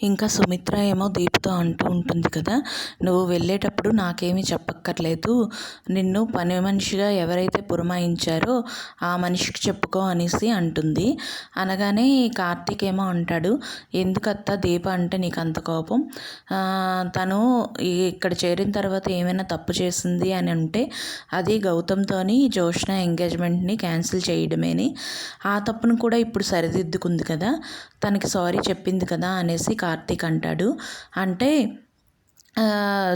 ఇంకా సుమిత్ర ఏమో దీప్తో అంటూ ఉంటుంది కదా నువ్వు వెళ్ళేటప్పుడు నాకేమీ చెప్పక్కర్లేదు. నిన్ను పని మనిషిగా ఎవరైతే పురమాయించారో ఆ మనిషికి చెప్పుకో అనేసి అంటుంది. అనగానే కార్తీక్ ఏమో అంటాడు ఎందుకత్త దీప అంటే నీకు అంత కోపం తను ఇక్కడ చేరిన తర్వాత ఏమైనా తప్పు చేసింది అని అంటే అది గౌతమ్తోని జోష్ణ ఎంగేజ్మెంట్ని క్యాన్సిల్ చేయడమేని. ఆ తప్పును కూడా ఇప్పుడు సరిదిద్దుకుంది కదా తనకి సారీ చెప్పింది కదా అనేసి కార్తీక్ అంటాడు. అంటే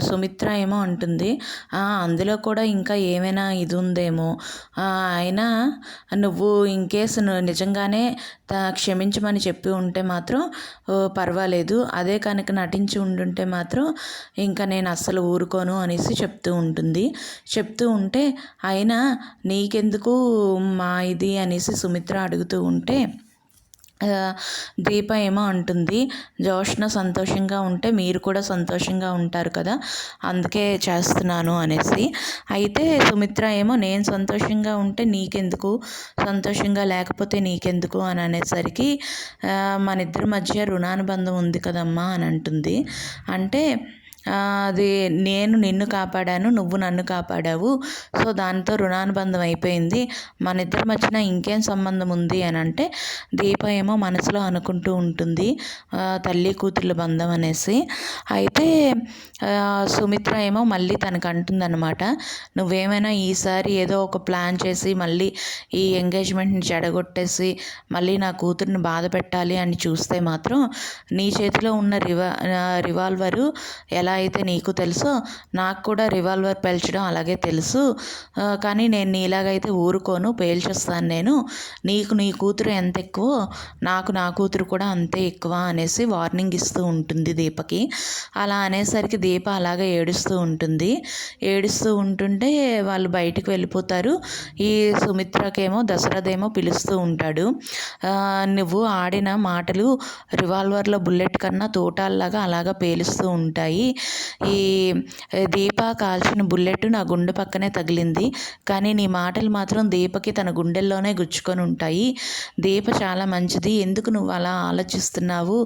సుమిత్ర ఏమో అంటుంది అందులో కూడా ఇంకా ఏమైనా ఇది ఉందేమో. అయినా నువ్వు ఇన్కేస్ నిజంగానే క్షమించమని చెప్పి ఉంటే మాత్రం పర్వాలేదు. అదే కనుక నటించి ఉండుంటే మాత్రం ఇంకా నేను అస్సలు ఊరుకోను అనేసి చెప్తూ ఉంటుంది. చెప్తూ ఉంటే అయినా నీకెందుకు మా ఇది అనేసి సుమిత్ర అడుగుతూ ఉంటే దీప ఏమో అంటుంది. జోష్న సంతోషంగా ఉంటే మీరు కూడా సంతోషంగా ఉంటారు కదా అందుకే చేస్తున్నాను అనేసి. అయితే సుమిత్ర ఏమో నేను సంతోషంగా ఉంటే నీకెందుకు? సంతోషంగా లేకపోతే నీకెందుకు? అని అనేసరికి మన ఇద్దరి మధ్య రుణానుబంధం ఉంది కదమ్మా అని అంటుంది. అంటే అది నేను నిన్ను కాపాడాను నువ్వు నన్ను కాపాడావు. సో దాంతో రుణానుబంధం అయిపోయింది. మన ఇద్దరి మధ్యన ఇంకేం సంబంధం ఉంది అని అంటే దీప ఏమో మనసులో అనుకుంటూ ఉంటుంది. తల్లి కూతుర్ల బంధం అనేసి. అయితే అయితే సుమిత్ర ఏమో మళ్ళీ తనకు అంటుందన్నమాట నువ్వేమైనా ఈసారి ఏదో ఒక ప్లాన్ చేసి మళ్ళీ ఈ ఎంగేజ్మెంట్ని చెడగొట్టేసి మళ్ళీ నా కూతుర్ని బాధ పెట్టాలి అని చూస్తే మాత్రం నీ చేతిలో ఉన్న రివా రివాల్వరు ఎలా అయితే నీకు తెలుసో నాకు కూడా రివాల్వర్ పేల్చడం అలాగే తెలుసు. కానీ నేను నీలాగైతే ఊరుకోను పేల్చేస్తాను నేను. నీకు నీ కూతురు ఎంత ఎక్కువ నాకు నా కూతురు కూడా అంతే ఎక్కువ అనేసి వార్నింగ్ ఇస్తూ ఉంటుంది దీపకి. అలా అనేసరికి దీప అలాగే ఏడుస్తూ ఉంటుంది. ఏడుస్తూ ఉంటుంటే వాళ్ళు బయటికి వెళ్ళిపోతారు. ఈ సుమిత్రకేమో దశరథేమో పిలుస్తూ ఉంటాడు. నువ్వు ఆడిన మాటలు రివాల్వర్లో బుల్లెట్ కన్నా తోటాల్లాగా అలాగా పేలుస్తూ ఉంటాయి. ఈ దీప కాల్చిన బుల్లెట్ నా గుండె పక్కనే తగిలింది. కానీ నీ మాటలు మాత్రం దీపకి తన గుండెల్లోనే గుచ్చుకొని ఉంటాయి. దీప చాలా మంచిది. ఎందుకు నువ్వు అలా ఆలోచిస్తున్నావు?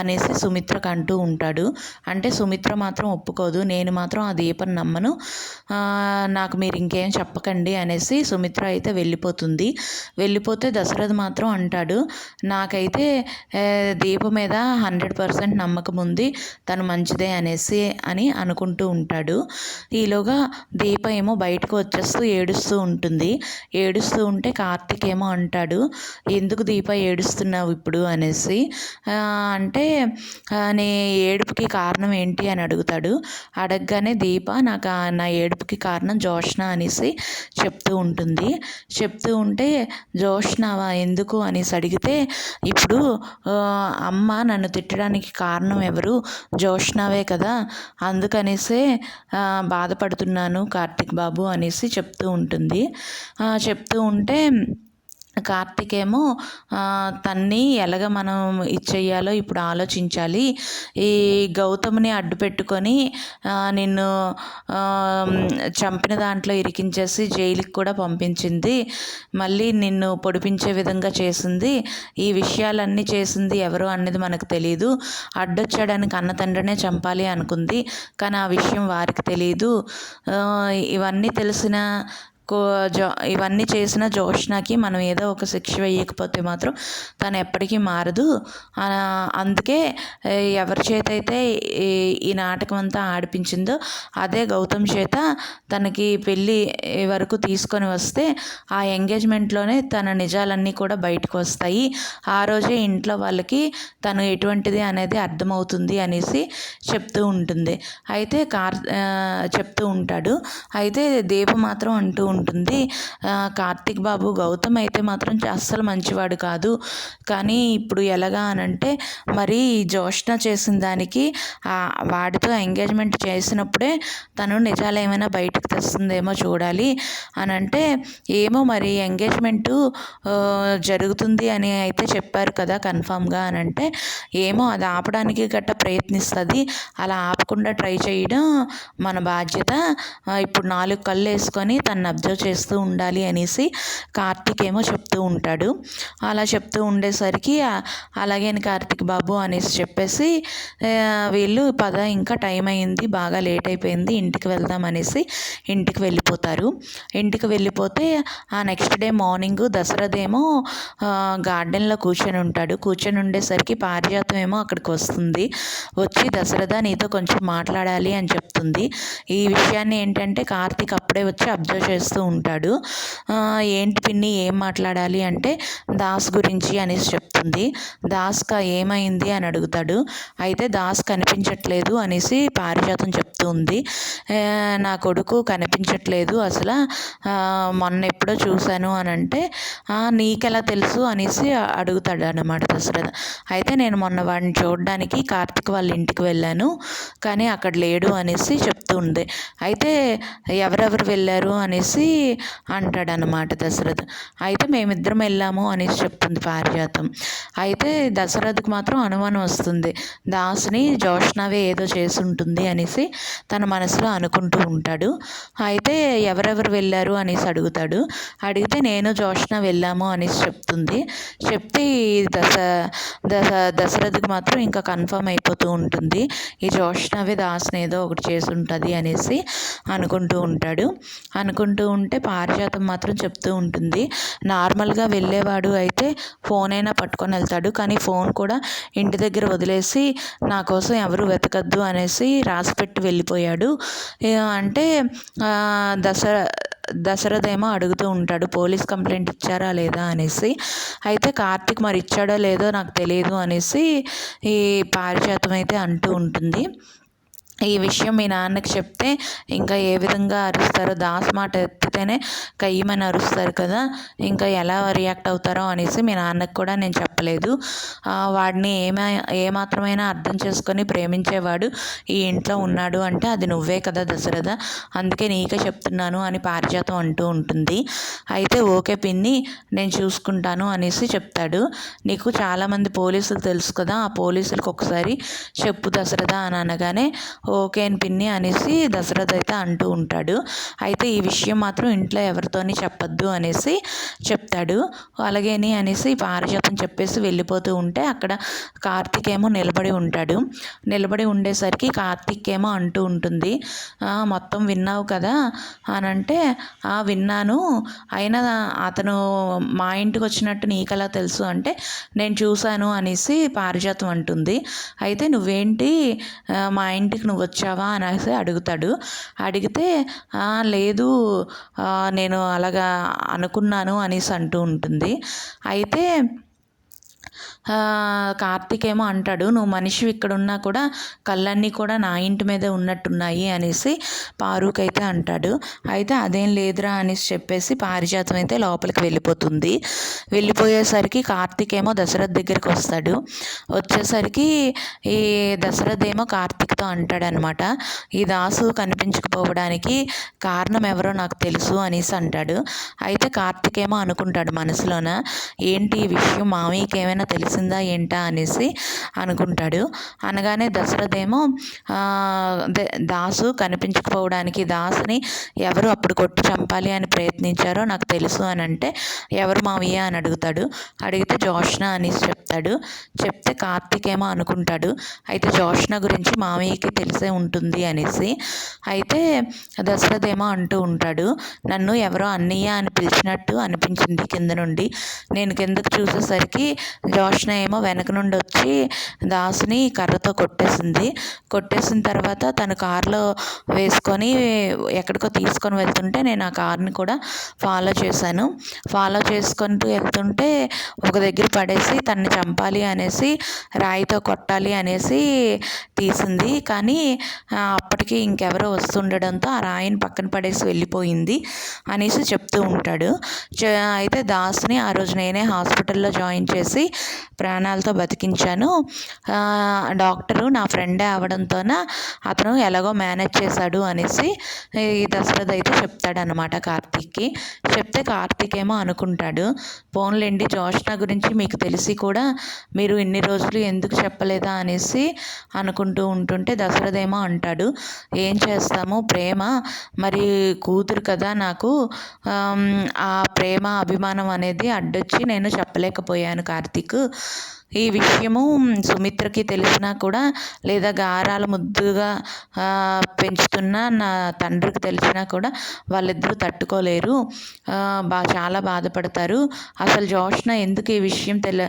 అనేసి సుమిత్రకు అంటూ ఉంటాడు. అంటే అంటే సుమిత్ర మాత్రం ఒప్పుకోదు. నేను మాత్రం ఆ దీపం నమ్మను. నాకు మీరు ఇంకేం చెప్పకండి అనేసి సుమిత్ర అయితే వెళ్ళిపోతుంది. వెళ్ళిపోతే దశరథ్ మాత్రం అంటాడు నాకైతే దీప మీద హండ్రెడ్ పర్సెంట్ నమ్మకం ఉంది. తను మంచిదే అనేసి అని అనుకుంటూ ఉంటాడు. ఈలోగా దీప ఏమో బయటకు వచ్చేస్తూ ఏడుస్తూ ఉంటుంది. ఏడుస్తూ ఉంటే కార్తీక్ ఏమో అంటాడు ఎందుకు దీప ఏడుస్తున్నావు ఇప్పుడు? అనేసి. అంటే నీ ఏడుపుకి కారణం ఏంటి అని అడుగుతాడు. అడగగానే దీప నాకు నా ఏడుపుకి కారణం జోష్న అనేసి చెప్తూ ఉంటుంది. చెప్తూ ఉంటే జోష్నవా ఎందుకు? అనేసి అడిగితే ఇప్పుడు అమ్మ నన్ను తిట్టడానికి కారణం ఎవరు? జోష్నవే కదా. అందుకనేసే బాధపడుతున్నాను కార్తిక్ బాబు అనేసి చెప్తూ ఉంటుంది. చెప్తూ ఉంటే కార్తీక్ ఏమో తన్ని ఎలాగ మనం ఇచ్చేయాలో ఇప్పుడు ఆలోచించాలి. ఈ గౌతమ్ని అడ్డు పెట్టుకొని నిన్ను చంపిన దాంట్లో ఇరికించేసి జైలుకి కూడా పంపించింది. మళ్ళీ నిన్ను పొడిపించే విధంగా చేసింది. ఈ విషయాలన్నీ చేసింది ఎవరు అనేది మనకు తెలియదు అడ్డొచ్చాడని కన్న తండ్రినే చంపాలి అనుకుంది. కానీ ఆ విషయం వారికి తెలియదు ఇవన్నీ తెలిసిన జో ఇవన్నీ చేసిన జోష్నాకి మనం ఏదో ఒక శిక్ష వేయకపోతే మాత్రం తను ఎప్పటికీ మారదు. అందుకే ఎవరి చేత అయితే ఈ నాటకం అంతా ఆడిపించిందో అదే గౌతమ్ చేత తనకి పెళ్ళి వరకు తీసుకొని వస్తే ఆ ఎంగేజ్మెంట్లోనే తన నిజాలన్నీ కూడా బయటకు వస్తాయి. ఆ రోజే ఇంట్లో వాళ్ళకి తను ఎటువంటిది అనేది అర్థమవుతుంది అనేసి చెప్తూ ఉంటుంది. అయితే కార్ చెప్తూ ఉంటాడు. అయితే దీప మాత్రం అంటూ ఉంటుంది కార్తిక్ బాబు గౌతమ్ అయితే మాత్రం అస్సలు మంచివాడు కాదు. కానీ ఇప్పుడు ఎలాగా అని అంటే మరి జోష్న చేసిన దానికి వాడితో ఎంగేజ్మెంట్ చేసినప్పుడే తను నిజాలు ఏమైనా బయటకు తెస్తుందేమో చూడాలి. అని అంటే ఏమో మరి ఎంగేజ్మెంటు జరుగుతుంది అని అయితే చెప్పారు కదా కన్ఫామ్గా అని అంటే ఏమో అది ఆపడానికి గట్ట ప్రయత్నిస్తుంది. అలా ఆపకుండా ట్రై చేయడం మన బాధ్యత. ఇప్పుడు నాలుగు కళ్ళు వేసుకొని తను అబ్జర్వ్ చేస్తూ ఉండాలి అనేసి కార్తీక్ ఏమో చెప్తూ ఉంటాడు. అలా చెప్తూ ఉండేసరికి అలాగే కార్తీక్ బాబు అనేసి చెప్పేసి వీళ్ళు పద ఇంకా టైం అయింది బాగా లేట్ అయిపోయింది ఇంటికి వెళ్దాం అనేసి ఇంటికి వెళ్ళిపోతారు. ఇంటికి వెళ్ళిపోతే ఆ నెక్స్ట్ డే మార్నింగ్ దసరాదేమో గార్డెన్లో కూర్చొని ఉంటాడు. కూర్చొని ఉండేసరికి పారిజాతం ఏమో అక్కడికి వస్తుంది. వచ్చి దశరథ నీతో కొంచెం మాట్లాడాలి అని చెప్తుంది. ఈ విషయాన్ని ఏంటంటే కార్తీక్ అప్పుడే వచ్చి అబ్జర్వ్ చేస్తూ ఉంటాడు. ఏంటి పిన్ని ఏం మాట్లాడాలి అంటే దాస్ గురించి అనేసి చెప్తుంది. దాస్కా ఏమైంది అని అడుగుతాడు. అయితే దాస్ కనిపించట్లేదు అనేసి పారిజాతం చెప్తుంది. నా కొడుకు కనిపించట్లేదు అసలు. మొన్న ఎప్పుడో చూశాను అని అంటే నీకెలా తెలుసు అనేసి అడుగుతాడు అన్నమాట దశరథ. అయితే నేను మొన్న వాడిని చూడడానికి కార్తిక్ వాళ్ళ ఇంటికి వెళ్ళాను. కానీ అక్కడ లేడు అనేసి చెప్తుంది అయితే ఎవరెవరు వెళ్ళారు అనేసి అంటాడు అంటాడనమాట దశరథ్. అయితే మేమిద్దరం వెళ్ళాము అనేసి చెప్తుంది పారిజాతం. అయితే దశరథ్కి మాత్రం అనుమానం వస్తుంది. దాసుని జోష్నవే ఏదో చేసి ఉంటుంది అనేసి తన మనసులో అనుకుంటూ ఉంటాడు. అయితే ఎవరెవరు వెళ్ళారు అనేసి అడుగుతాడు. అడిగితే నేను జోష్న వెళ్ళాము అనేసి చెప్తుంది. చెప్తే దశ దశ దశరథ్కి మాత్రం ఇంకా కన్ఫర్మ్ అయిపోతూ ఉంటుంది. ఈ జోష్నవి దాస్ని ఏదో ఒకటి చేసి ఉంటుంది అనేసి అనుకుంటూ ఉంటాడు. అనుకుంటూ ఉంటే పారిజాతం మాత్రం చెప్తూ ఉంటుంది. నార్మల్గా వెళ్ళేవాడు అయితే ఫోన్ అయినా పట్టుకొని వెళ్తాడు. కానీ ఫోన్ కూడా ఇంటి దగ్గర వదిలేసి నా కోసం ఎవరు వెతకద్దు అనేసి రాసిపెట్టి వెళ్ళిపోయాడు. అంటే దసరా దశరథేమో అడుగుతూ ఉంటాడు. పోలీస్ కంప్లైంట్ ఇచ్చారా లేదా అనేసి. అయితే కార్తిక్ మరి ఇచ్చాడో లేదో నాకు తెలియదు అనేసి ఈ పారిజాతం అయితే అంటూ ఉంటుంది. ఈ విషయం మీ నాన్నకి చెప్తే ఇంకా ఏ విధంగా అరుస్తారో దాస్ మాట ఎత్తితేనే కయ్యమని అరుస్తారు కదా ఇంకా ఎలా రియాక్ట్ అవుతారో అనేసి మీ నాన్నకి కూడా నేను చెప్పలేదు. వాడిని ఏమై ఏమాత్రమైనా అర్థం చేసుకొని ప్రేమించేవాడు ఈ ఇంట్లో ఉన్నాడు అంటే అది నువ్వే కదా దశరథ అందుకే నీకే చెప్తున్నాను అని పారిజాతం అంటూ ఉంటుంది. అయితే ఓకే పిన్ని నేను చూసుకుంటాను అనేసి చెప్తాడు. నీకు చాలామంది పోలీసులు తెలుసు కదా ఆ పోలీసులకు ఒకసారి చెప్పు దశరథ అని అనగానే ఓకే అని పిన్ని అనేసి దశరథ అయితే అంటూ ఉంటాడు. అయితే ఈ విషయం మాత్రం ఇంట్లో ఎవరితోని చెప్పొద్దు అనేసి చెప్తాడు. అలాగేని అనేసి పారిజాతం చెప్పేసి వెళ్ళిపోతూ ఉంటే అక్కడ కార్తీక్ ఏమో నిలబడి ఉంటాడు. నిలబడి ఉండేసరికి కార్తీక్ ఏమో అంటూ ఉంటుంది. మొత్తం విన్నావు కదా? అని అంటే విన్నాను. అయినా అతను మా ఇంటికి వచ్చినట్టు నీకలా తెలుసు? అంటే నేను చూశాను అనేసి పారిజాతం అంటుంది. అయితే నువ్వేంటి? మా ఇంటికి నువ్వు వచ్చావా? అనేసి అడుగుతాడు. అడిగితే లేదు నేను అలాగా అనుకున్నాను అనేసి అంటూ ఉంటుంది. అయితే కార్తీక్ ఏమో అంటాడు నువ్వు మనిషి ఇక్కడ ఉన్నా కూడా కళ్ళన్నీ కూడా నా ఇంటి మీదే ఉన్నట్టున్నాయి అనేసి పారుక్ అయితే అంటాడు. అయితే అదేం లేదురా అనేసి చెప్పేసి పారిజాతం అయితే లోపలికి వెళ్ళిపోతుంది. వెళ్ళిపోయేసరికి కార్తీక్ ఏమో దశరథ్ దగ్గరికి వస్తాడు. వచ్చేసరికి ఈ దశరథ్ ఏమో కార్తీక్తో అంటాడనమాట ఈ దాసు కనిపించకపోవడానికి కారణం ఎవరో నాకు తెలుసు అనేసి అంటాడు. అయితే కార్తీక్ ఏమో అనుకుంటాడు మనసులోన ఏంటి ఈ విషయం? మామయ్యకి ఏమైనా తెలుసు? రాసిందా ఏంటా అనేసి అనుకుంటాడు. అనగానే దశరథేమో దాసు కనిపించకపోవడానికి దాసుని ఎవరు అప్పుడు కొట్టి చంపాలి అని ప్రయత్నించారో నాకు తెలుసు అని అంటే ఎవరు మావయ్య అని అడుగుతాడు. అడిగితే జోష్న అనేసి చెప్తాడు. చెప్తే కార్తీక్ ఏమో అనుకుంటాడు. అయితే జోష్న గురించి మావయ్యకి తెలిసే ఉంటుంది అనేసి. అయితే దశరథ్ ఏమో అంటూ ఉంటాడు నన్ను ఎవరో అన్నయ్య అని పిలిచినట్టు అనిపించింది కింద నుండి. నేను కిందకు చూసేసరికి జోష్ కృష్ణ ఏమో వెనక నుండి వచ్చి దాసుని కర్రతో కొట్టేసింది. కొట్టేసిన తర్వాత తను కారులో వేసుకొని ఎక్కడికో తీసుకొని వెళ్తుంటే నేను ఆ కార్ని కూడా ఫాలో చేశాను. ఫాలో చేసుకుంటూ వెళ్తుంటే ఒక దగ్గర పడేసి తన్ని చంపాలి అనేసి రాయితో కొట్టాలి అనేసి తీసింది. కానీ అప్పటికి ఇంకెవరో వస్తుండడంతో ఆ రాయిని పక్కన పడేసి వెళ్ళిపోయింది అనేసి చెప్తూ ఉంటాడు. అయితే దాసుని ఆ రోజు నేనే హాస్పిటల్లో జాయిన్ చేసి ప్రాణాలతో బతికించాను. డాక్టరు నా ఫ్రెండే అవడంతోన అతను ఎలాగో మేనేజ్ చేశాడు అనేసి ఈ దశరథ్ అయితే చెప్తాడనమాట కార్తీక్కి. చెప్తే కార్తీక్ ఏమో అనుకుంటాడు. పోన్లేండి జోష్న గురించి మీకు తెలిసి కూడా మీరు ఇన్ని రోజులు ఎందుకు చెప్పలేదా అనేసి అనుకుంటూ ఉంటుంటే దశరథ్ ఏమో అంటాడు. ఏం చేస్తాము? ప్రేమ. మరి కూతురు కదా నాకు. ఆ ప్రేమ అభిమానం అనేది అడ్డొచ్చి నేను చెప్పలేకపోయాను కార్తీక్. ఈ విషయము సుమిత్రకి తెలిసినా కూడా లేదా గారాల ముద్దుగా పెంచుతున్న నా తండ్రికి తెలిసినా కూడా వాళ్ళిద్దరూ తట్టుకోలేరు. బా చాలా బాధపడతారు. అసలు జోష్న ఎందుకు ఈ విషయం తెల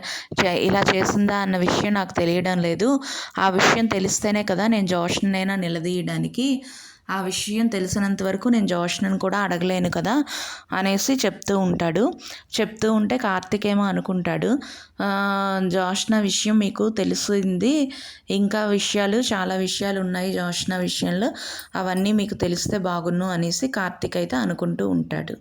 ఇలా చేసిందా అన్న విషయం నాకు తెలియడం లేదు. ఆ విషయం తెలిస్తేనే కదా నేను జోష్నైనా నిలదీయడానికి ఆ విషయం తెలిసినంత వరకు నేను జోష్నను కూడా అడగలేను కదా అనేసి చెప్తూ ఉంటాడు. చెప్తూ ఉంటే కార్తిక్ ఏమో అనుకుంటాడు. జోష్న విషయం మీకు తెలిసింది. ఇంకా విషయాలు చాలా విషయాలు ఉన్నాయి జోష్న విషయంలో. అవన్నీ మీకు తెలిస్తే బాగున్ను అనేసి కార్తిక్ అయితే అనుకుంటూ ఉంటాడు.